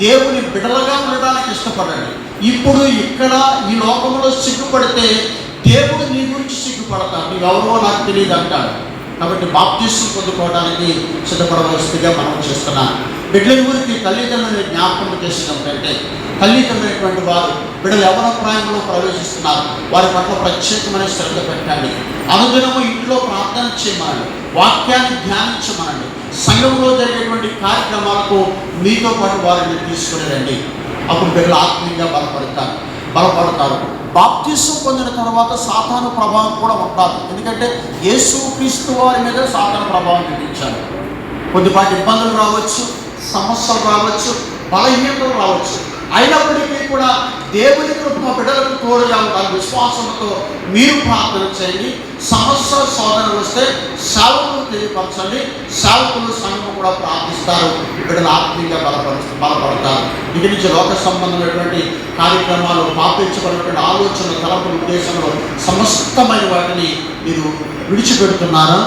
దేవుని బిడలుగా ఉండడానికి ఇష్టపడండి. ఇప్పుడు ఇక్కడ ఈ లోకంలో సిగ్గుపడితే దేవుడు నీ గురించి సిగ్గుపడతాడు. నీకు నాకు తెలియదు అంటాడు. కాబట్టి బాప్తీసు పొందుకోవడానికి సిద్ధపడవలసిందిగా మనం చేస్తున్నాం. బిడ్డల గురించి తల్లిదండ్రులని జ్ఞాపకం చేసిన కంటే తల్లిదండ్రులైనటువంటి వారు బిడ్డలు ఎవరి ప్రాయంలో ప్రవేశిస్తున్నారు వారి పట్ల ప్రత్యేకమైన శ్రద్ధ పెట్టండి. అనుదినము ఇంట్లో ప్రార్థన చేయమనండి వాక్యాన్ని ధ్యానించమనండి సంఘంలో జరిగేటువంటి కార్యక్రమాలకు మీతో పాటు వారిని తీసుకుని రండి. అప్పుడు బిడ్డలు ఆత్మీయంగా బలపడతారు బలపడతారు. బాప్తిస్సు పొందిన తర్వాత సాతాను ప్రభావం కూడా ఉంటారు ఎందుకంటే యేసు క్రీస్తు వారి మీద సాతాను ప్రభావం చూపించారు. కొద్దిపాటి ఇబ్బందులు రావచ్చు సమస్యలు రావచ్చు బలహీనతలు రావచ్చు అయినప్పటికీ కూడా దేవుని కృప బిడ్డలకు తోడుగా ఉండాలి విశ్వాసంతో మీరు ప్రార్థన చేయండి. సమస్య సోదరులు వస్తే సేవకులు తెలియపరచండి. సేవకులు సంఘం కూడా ప్రార్థిస్తారు. బిడ్డలు ఆత్మీయంగా బలపరు బలపడతారు. ఇది నుంచి లోక సంబంధమైనటువంటి కార్యక్రమాలు పాపించబడినటువంటి ఆలోచన తలపు ఉద్దేశంలో సమస్తమైన వాటిని మీరు విడిచిపెడుతున్నారా?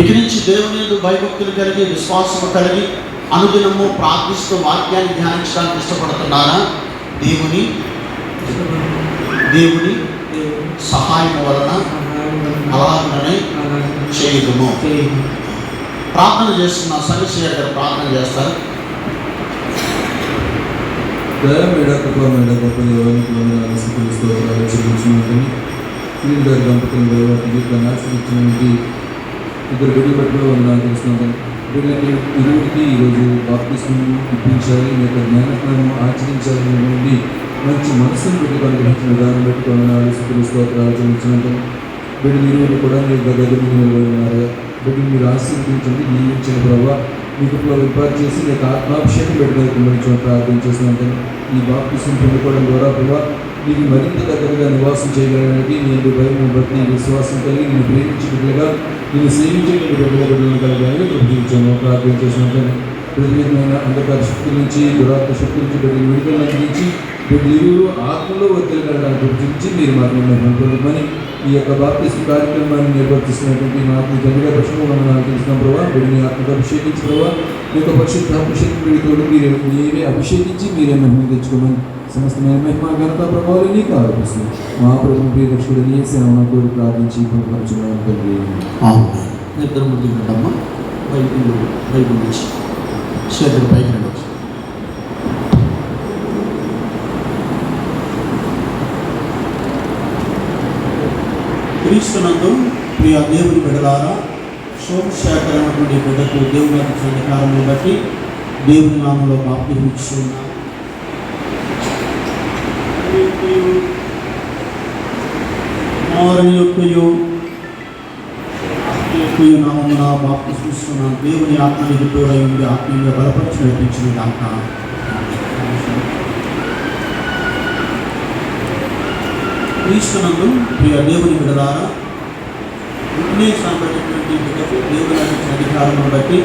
ఇక నుంచి దేవుని భయభక్తులు కలిగి విశ్వాసము కలిగి అనుదినము ప్రార్థిస్తూ వాక్యాన్ని ధ్యానించడానికి ఇష్టపడుతున్నారా? దేవుని దేవుని సహాయం వలన అలాగనే చేయదుము. ప్రార్థన చేస్తున్న సన్నిశ్చయ గారు ప్రార్థన చేస్తారు. దయమేడ కృపమేడ గొప్ప దేవానికి వందనాలు స్థితులు స్తోత్రాలు చెల్లించినటువంటి దంపతులు దేవానికి దీర్ఘాన్ని ఆశ్రయించినటువంటి ఇద్దరు బిడ్డ పట్ల వందనాలు తెలుస్తున్నాను బిడ్డలకి ఇరువురికి ఈరోజు బాప్తిస్మం ఇప్పించాలి మీ యొక్క జ్ఞానస్నానం ఆచరించాలని నుండి మంచి మనసును పెట్టి అనుగ్రహించిన విధానం బట్టి వందనాలు స్థితులు స్తోత్రాలు చెల్లించినట్టు బిడ్డలు ఇరువురు కూడా మీ యొక్క గది ఉన్నారు? బిడ్డలు మీరు ఆశీర్వదించండి నియమించిన ప్రభావ మీకు విపాటు చేసి మీకు ఆత్మాభిషేకం పెట్టడానికి కొంచెం ప్రార్థన చేసినట్టు ఈ బాప్తిసం పొందుకోవడం ద్వారా ప్రభావ నీకు మరింత దగ్గరగా నివాసం చేయగలడానికి నేను భయం బట్టి విశ్వాసం కలిగి నేను ప్రేమించిన బిడ్డగా నేను సేవించే బిడ్డలను కలగాలని ప్రభుత్వించాను ప్రార్థన చేసినట్టు ప్రతిమైన అంధకార శక్తి నుంచి దురాత్మ శక్తి నుంచి బిడ్డలు విడుదల అందించి బిడ్డలు ఆత్మలో వర్తిల్లడానికి గురించి మీరు మాత్రమే పొందుకోమని ఈ యొక్క బాప్తిస్తు కార్యక్రమాన్ని నిర్వర్తిస్తున్నటువంటి మా ఆత్మ తండ్రిగా దర్శనం తెలిసిన ప్రభావ బిడ్డని ఆత్మకు అభిషేకించి ప్రభావ మీ యొక్క పరిశుద్ధ అభిషేకం వీడితోడు మీరు మీరే అభిషేకించి మీరే మహిళ తెచ్చుకోమని సమస్తమైన మహిమ ఘనత ప్రభావాలు నీకు ఆరోపిస్తుంది మా ప్రభు ప్రియ రక్షకుడు నీ సేవను కోరి ప్రార్థించి పొందుపరచున్నాను తండ్రి. ఇద్దరు ముందు పెట్టమ్మా బైబిల్ బైబిల్ నుంచి. చేతులు పైకి రండి. క్రీస్తునందు ప్రియ దేవుని బిడలారా సోమశాఖరమైనటువంటి బిడ్డకు దేవుని అధికారమును బట్టి దేవుని నామంలో వారి యొక్కయు యొక్కయు నామమున బాప్తిస్తున్నాను దేవుని ఆత్మీయ తోడై ఉండి ఆత్మీయంగా బలపరిచి నడిపించిన దాకా క్రీస్తునందు ప్రియ దేవుని విడదారా బిడలారా సంబంధించినటువంటి బిడ్డకు దేవుని యొక్క అధికారమును బట్టి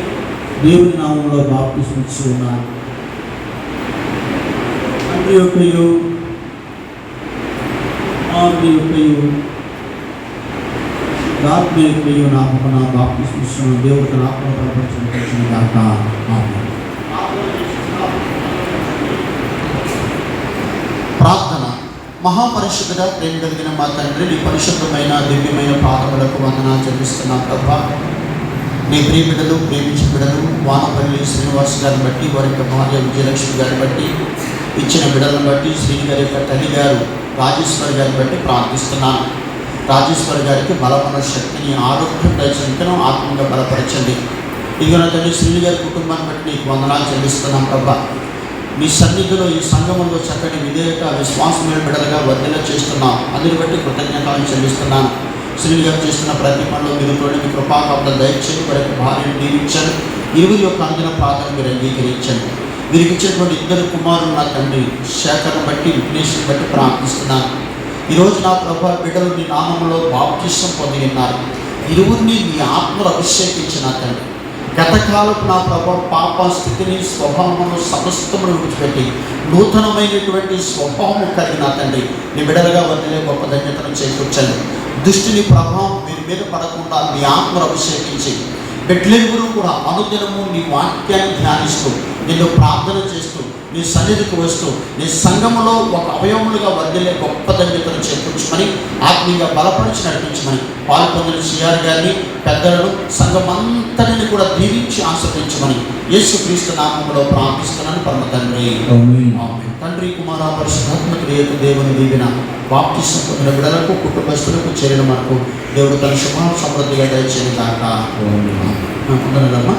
దేవుని నామంలో బాప్తిస్తూ ఉన్నారు తండ్రి యొక్కయు ఆత్మ యొక్కయు ఆత్మ యొక్కయు నామమున బాప్తిస్తూ దేవుడికి ప్రార్థన. మహాపరిశుద్ధుడ ప్రేమ కలిగిన మా తండ్రి నీ పరిశుద్ధమైన దివ్యమైన పాదములకు వందనా చెల్లిస్తున్నాం ప్రభా. నీ ప్రియ బిడ్డలు ప్రేమించిన బిడ్డలు వానపల్లి శ్రీనివాస్ గారిని బట్టి వారి యొక్క భార్య విజయలక్ష్మి గారిని బట్టి ఇచ్చిన బిడ్డలను బట్టి శ్రీని గారి యొక్క తల్లి గారు రాజేశ్వరి గారిని బట్టి ప్రార్థిస్తున్నాను. రాజేశ్వరి గారికి బలమైన శక్తిని ఆరోగ్యం దయచంతనం ఆత్మీయంగా బలపరచండి. ఇదిగో నా తల్లి శ్రీని గారి కుటుంబాన్ని బట్టి నీకు వందనాలు చెల్లిస్తున్నాం ప్రభా. మీ సన్నిధిలో ఈ సంఘంలో చక్కటి విధేయత విశ్వాసం బిడ్డలుగా వర్ధన చేస్తున్నాం అందుని బట్టి కృతజ్ఞతలు చెల్లిస్తున్నాను. శ్రీని గారు చేస్తున్న ప్రతి పనిలో మీరు తోడు మీ దయచేసి వారి భార్యను దీవించండి. ఇరువురి యొక్క అందిన ప్రార్థన మీరు అంగీకరించండి. మీరు ఇచ్చినటువంటి ఇద్దరు కుమారులు నా తండ్రి. శేఖర్ను బట్టి విఘ్నేశ్వరుని బట్టి ప్రార్థిస్తున్నాను. ఈరోజు నా ప్రభా బిడ్డలు నీ నామంలో బాప్తిష్టం పొంది ఉన్నారు. ఇరువురిని నీ ఆత్మలు అభిషేకించిన తండ్రి. గతకాలపు నా ప్రభా పాప స్థితిని స్వభావమును సమస్తమును విడిచిపెట్టి నూతనమైనటువంటి స్వభావము కలిగిన తండ్రి. నీ బిడలుగా వదిలే గొప్ప ధన్యతను చేకూర్చండి. దుష్టిని ప్రభావం మీరు మీద పడకుండా మీ ఆత్మను అభిషేకించి బిడ్డలెవరూ కూడా అనుదినము నీ వాక్యాన్ని ధ్యానిస్తూ నిన్ను ప్రార్థన చేస్తూ నీ సన్నిధికి వస్తూ నీ సంఘములో ఒక అవయవములుగా వర్దిలే గొప్ప ధన్యతను చేకూర్చమని ఆత్మీయంగా బలపరిచి నడిపించమని పాల్పొందిన సిఆర్ గారిని పెద్దలను సంఘమంతటిని కూడా దీవించి ఆస్వాదించమని యేసుక్రీస్తు నామంలో ప్రార్థిస్తున్నాను. పరమ తండ్రి. తండ్రి కుమార పరిశుద్ధాత్మక రేపు దేవుని దీవిన బాప్తిసం పొందిన బిడలకు కుటుంబస్తులకు చేరిన మనకు దేవుడు తన శుభ సమృద్ధిగా దయచేయని ఆమేన్. ఉండనమ్మా